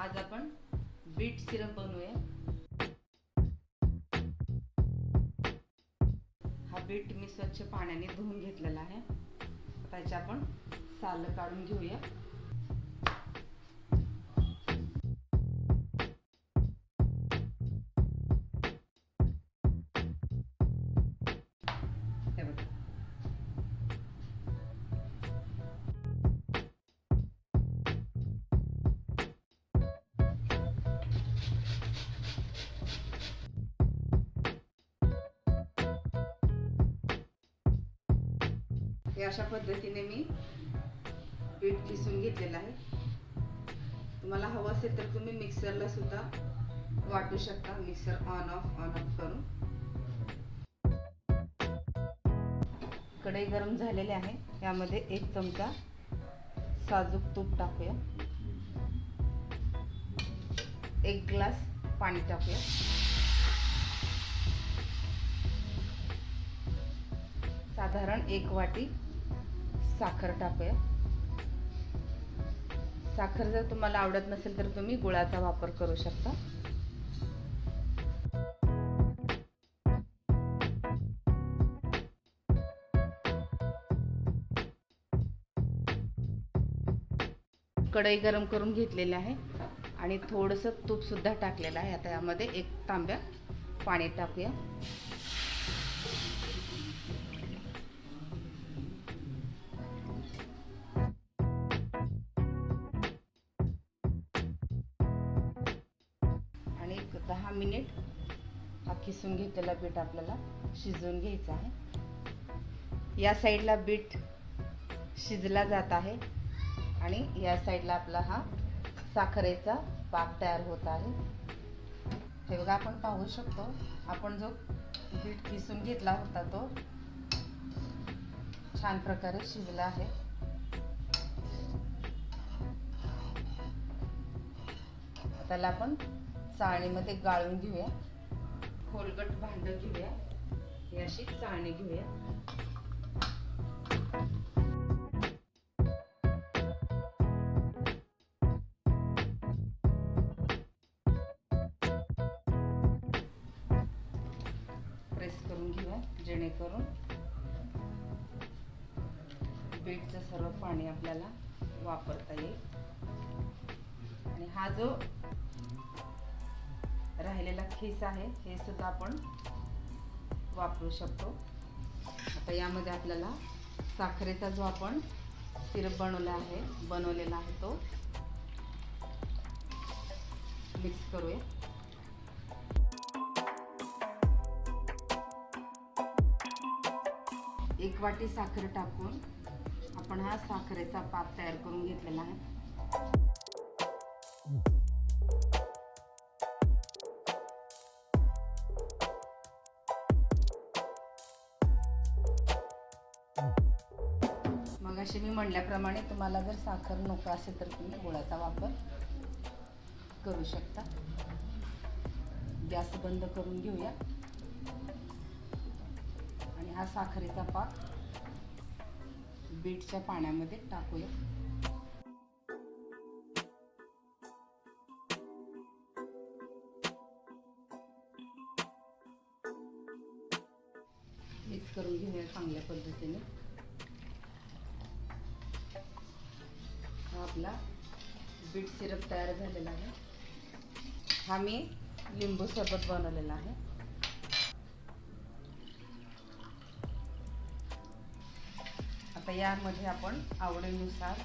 आज आपण bit syrup बनवूया. हा बीट मी स्वच्छ पाण्याने धुवून घेतलेला आहे. त्याचे आपण साल काढून घेऊया. हे अशा पद्धतीने मी पीठ किसून घेतलेलं आहे. तुम्हाला हवं असेल तर तुम्ही मिक्सरला सुद्धा वाटू शकता. Mixer on off on off करून. कढई गरम झालेले आहे. यामध्ये एक चमचा साजूक तूप टाकूया. एक ग्लास पाणी टाकूया. साधारण एक वाटी साखर टाकूया. साखर जर तुम्हाला आवडत नसेल तर तुम्ही गुळाचा वापर करू शकता. कढई गरम करून घेतलेली आहे आणि थोडंसं तूप सुद्धा टाकलेलं आहे. आता यामध्ये एक तांब्या पाणी टाकूया. आणि एक दहा मिनिट हा किसून घेतलेला बीट आपल्याला शिजवून घ्यायचा आहे. या साईडला बीट शिजला जात आहे आणि या साईडला आपला हा साखरेचा पाक तयार होत आहे. हे बघा आपण पाहू शकतो. आपण जो बीट किसून घेतला होता तो छान प्रकारे शिजला आहे. त्याला आपण चाळणीमध्ये गाळून घेऊया. खोलगट भांड घेऊया. ही अशी चाळणी घेऊया. प्रेस करून घेऊया जेणेकरून बीटचं सर्व पाणी आपल्याला वापरता येईल. आणि हा जो राहिलेला खीस आहे हे सुद्धा आपण वापरू शकतो. आता यामध्ये आपल्याला साखरेचा जो आपण सिरप बनवला आहे बनवलेला आहे तो मिक्स करूया. एक वाटी साखर टाकून आपण हा साखरेचा पाक तयार करून घेतलेला आहे. मग असे मी म्हणल्याप्रमाणे तुम्हाला जर साखर नको असेल तर तुम्ही गुळाचा वापर करू शकता. गॅस बंद करून घेऊया. आणि हा साखरेचा पाक बीटच्या पाण्यामध्ये टाकूया. मिक्स करून घेऊया चांगल्या पद्धतीने. हा आपला बीट सिरप तयार झालेला आहे. हा मी लिंबू सरबत बनवलेला आहे. आता यामध्ये आपण आवडीनुसार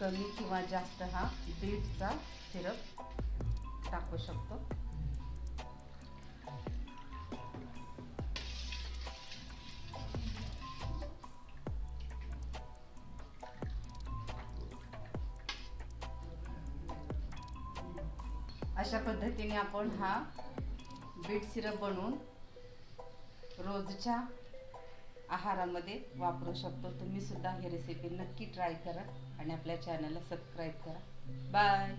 कमी किंवा जास्त हा बीटचा सिरप टाकू शकतो. अशा पद्धतीने आपण हा बीट सिरप बनवून रोजच्या आहारामध्ये वापरू शकतो. तुम्ही सुद्धा ही रेसिपी नक्की ट्राय करा आणि आपल्या चॅनलला सबस्क्राईब करा. बाय